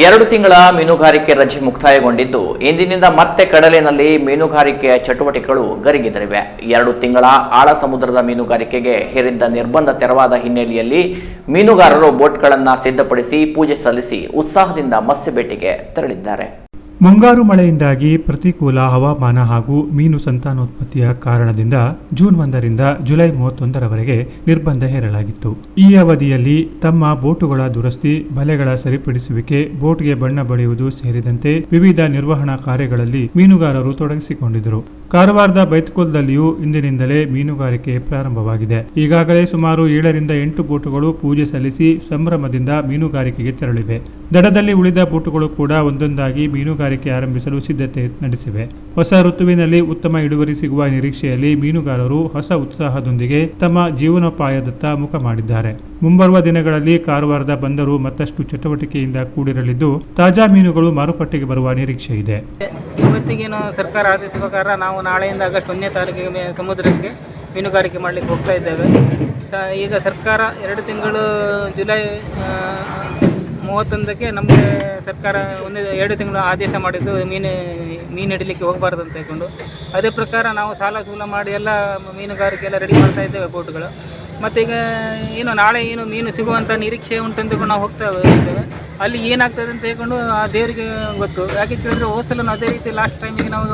ಎರಡು ತಿಂಗಳ ಮೀನುಗಾರಿಕೆ ರಜೆ ಮುಕ್ತಾಯಗೊಂಡಿದ್ದು, ಇಂದಿನಿಂದ ಮತ್ತೆ ಕಡಲಿನಲ್ಲಿ ಮೀನುಗಾರಿಕೆಯ ಚಟುವಟಿಕೆಗಳು ಗರಿಗೆದರಿವೆ. ಎರಡು ತಿಂಗಳ ಆಳ ಸಮುದ್ರದ ಮೀನುಗಾರಿಕೆಗೆ ಹೇರಿದ್ದ ನಿರ್ಬಂಧ ತೆರವಾದ ಹಿನ್ನೆಲೆಯಲ್ಲಿ ಮೀನುಗಾರರು ಬೋಟ್ಗಳನ್ನು ಸಿದ್ಧಪಡಿಸಿ ಪೂಜೆ ಸಲ್ಲಿಸಿ ಉತ್ಸಾಹದಿಂದ ಮತ್ಸ್ಯ ಬೇಟೆಗೆ ತೆರಳಿದ್ದಾರೆ. ಮುಂಗಾರು ಮಳೆಯಿಂದಾಗಿ ಪ್ರತಿಕೂಲ ಹವಾಮಾನ ಹಾಗೂ ಮೀನು ಸಂತಾನೋತ್ಪತ್ತಿಯ ಕಾರಣದಿಂದ ಜೂನ್ ಒಂದರಿಂದ ಜುಲೈ ಮೂವತ್ತೊಂದರವರೆಗೆ ನಿರ್ಬಂಧ ಹೇರಲಾಗಿತ್ತು. ಈ ಅವಧಿಯಲ್ಲಿ ತಮ್ಮ ಬೋಟುಗಳ ದುರಸ್ತಿ, ಬಲೆಗಳ ಸರಿಪಡಿಸುವಿಕೆ, ಬೋಟ್ಗೆ ಬಣ್ಣ ಬಳಿಯುವುದು ಸೇರಿದಂತೆ ವಿವಿಧ ನಿರ್ವಹಣಾ ಕಾರ್ಯಗಳಲ್ಲಿ ಮೀನುಗಾರರು ತೊಡಗಿಸಿಕೊಂಡಿದ್ದರು. ಕಾರವಾರದ ಬೈತ್ಕೋಲ್ದಲ್ಲಿಯೂ ಇಂದಿನಿಂದಲೇ ಮೀನುಗಾರಿಕೆ ಪ್ರಾರಂಭವಾಗಿದೆ. ಈಗಾಗಲೇ ಸುಮಾರು ಏಳರಿಂದ ಎಂಟು ಬೋಟುಗಳು ಪೂಜೆ ಸಲ್ಲಿಸಿ ಸಂಭ್ರಮದಿಂದ ಮೀನುಗಾರಿಕೆಗೆ ತೆರಳಿವೆ. ದಡದಲ್ಲಿ ಉಳಿದ ಬೋಟುಗಳು ಕೂಡ ಒಂದೊಂದಾಗಿ ಮೀನುಗಾರಿಕೆ ಆರಂಭಿಸಲು ಸಿದ್ಧತೆ ನಡೆಸಿವೆ. ಹೊಸ ಋತುವಿನಲ್ಲಿ ಉತ್ತಮ ಇಳುವರಿ ಸಿಗುವ ನಿರೀಕ್ಷೆಯಲ್ಲಿ ಮೀನುಗಾರರು ಹೊಸ ಉತ್ಸಾಹದೊಂದಿಗೆ ತಮ್ಮ ಜೀವನೋಪಾಯದತ್ತ ಮುಖ ಮಾಡಿದ್ದಾರೆ. ಮುಂಬರುವ ದಿನಗಳಲ್ಲಿ ಕಾರವಾರದ ಬಂದರು ಮತ್ತಷ್ಟು ಚಟುವಟಿಕೆಯಿಂದ ಕೂಡಿರಲಿದ್ದು, ತಾಜಾ ಮೀನುಗಳು ಮಾರುಕಟ್ಟೆಗೆ ಬರುವ ನಿರೀಕ್ಷೆ ಇದೆ ಇವತ್ತಿಗೇನು ಸರ್ಕಾರ ಆದೇಶ ಪ್ರಕಾರ ನಾವು ನಾಳೆಯಿಂದ ಆಗಸ್ಟ್ ಒಂದನೇ ತಾರೀಕಿಗೆ ಸಮುದ್ರಕ್ಕೆ ಮೀನುಗಾರಿಕೆ ಮಾಡಲಿಕ್ಕೆ ಹೋಗ್ತಾ ಇದ್ದೇವೆ. ಸ, ಈಗ ಸರ್ಕಾರ ಎರಡು ತಿಂಗಳು ಜುಲೈ ಮೂವತ್ತೊಂದಕ್ಕೆ ನಮಗೆ ಸರ್ಕಾರ ಒಂದು ಎರಡು ತಿಂಗಳು ಆದೇಶ ಮಾಡಿದ್ದು ಮೀನು ಮೀನು ಹಿಡಿಲಿಕ್ಕೆ ಹೋಗಬಾರ್ದು ಅಂತ ಹೇಳ್ಕೊಂಡು. ಅದೇ ಪ್ರಕಾರ ನಾವು ಸಾಲ ಸೂಲ ಮಾಡಿ ಎಲ್ಲ ಮೀನುಗಾರಿಕೆ ಎಲ್ಲ ರೆಡಿ ಮಾಡ್ತಾ ಇದ್ದೇವೆ ಬೋಟ್ಗಳು. ಮತ್ತು ಈಗ ಏನು ನಾಳೆ ಏನು ಮೀನು ಸಿಗುವಂಥ ನಿರೀಕ್ಷೆ ಉಂಟಂತ ನಾವು ಹೋಗ್ತಾ ಇದ್ದೇವೆ. ಅಲ್ಲಿ ಏನಾಗ್ತದೆ ಅಂತ ಹೇಳ್ಕೊಂಡು ಆ ದೇವರಿಗೆ ಗೊತ್ತು. ಯಾಕೆ ಕೇಳಿದ್ರೆ ಹೋದ ಅದೇ ರೀತಿ ಲಾಸ್ಟ್ ಟೈಮಿಗೆ ನಾವು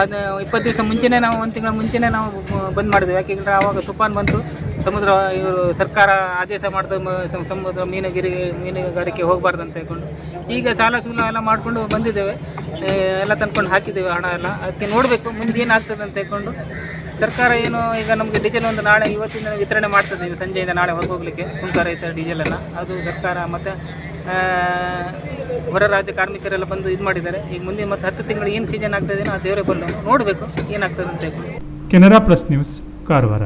ಅದ್ ಇಪ್ಪತ್ತು ದಿವಸ ಮುಂಚೆನೇ ನಾವು, ಒಂದು ತಿಂಗಳ ಮುಂಚೆನೇ ನಾವು ಬಂದ್ ಮಾಡಿದ್ವಿ. ಯಾಕೆ ಹೇಳಿದ್ರೆ ಆವಾಗ ತುಫಾನ್ ಬಂತು. ಸಮುದ್ರ, ಇವರು ಸರ್ಕಾರ ಆದೇಶ ಮಾಡಿದ ಸಮುದ್ರ ಮೀನುಗಿರಿ, ಮೀನುಗಾರಿಕೆ ಹೋಗಬಾರ್ದು ಅಂತ ಹೇಳ್ಕೊಂಡು. ಈಗ ಸಾಲ ಸೂಲ ಎಲ್ಲ ಮಾಡಿಕೊಂಡು ಬಂದಿದ್ದೇವೆ. ಎಲ್ಲ ತಂದ್ಕೊಂಡು ಹಾಕಿದ್ದೇವೆ ಹಣ ಎಲ್ಲ. ಅದಕ್ಕೆ ನೋಡಬೇಕು, ಮುಂದೆ ಏನಾಗ್ತದೆ ಅಂತ ಹೇಳ್ಕೊಂಡು. ಸರ್ಕಾರ ಏನು, ಈಗ ನಮಗೆ ಡೀಸೆಲ್ ಒಂದು ನಾಳೆ ಇವತ್ತಿನ ವಿತರಣೆ ಮಾಡ್ತದೆ. ಈಗ ಸಂಜೆಯಿಂದ ನಾಳೆ ಹೊರಗೆ ಹೋಗ್ಲಿಕ್ಕೆ. ಸುಂಕ ಡೀಸೆಲ್ ಡೀಸೆಲನ್ನು ಅದು ಸರ್ಕಾರ ಮತ್ತು ಹೊರ ರಾಜ್ಯ ಕಾರ್ಮಿಕರೆಲ್ಲ ಬಂದು ಇದು ಮಾಡಿದ್ದಾರೆ. ಈಗ ಮುಂದೆ ಮತ್ತೆ ಹತ್ತು ತಿಂಗಳು ಏನು ಸೀಸನ್ ಆಗ್ತದೆ ಆ ದೇವರೇ ಬಲ್ಲ ನೋಡಬೇಕು, ಏನಾಗ್ತದೆ ಅಂತ ಕೆನರಾ ಪ್ಲಸ್ ನ್ಯೂಸ್, ಕಾರವಾರ.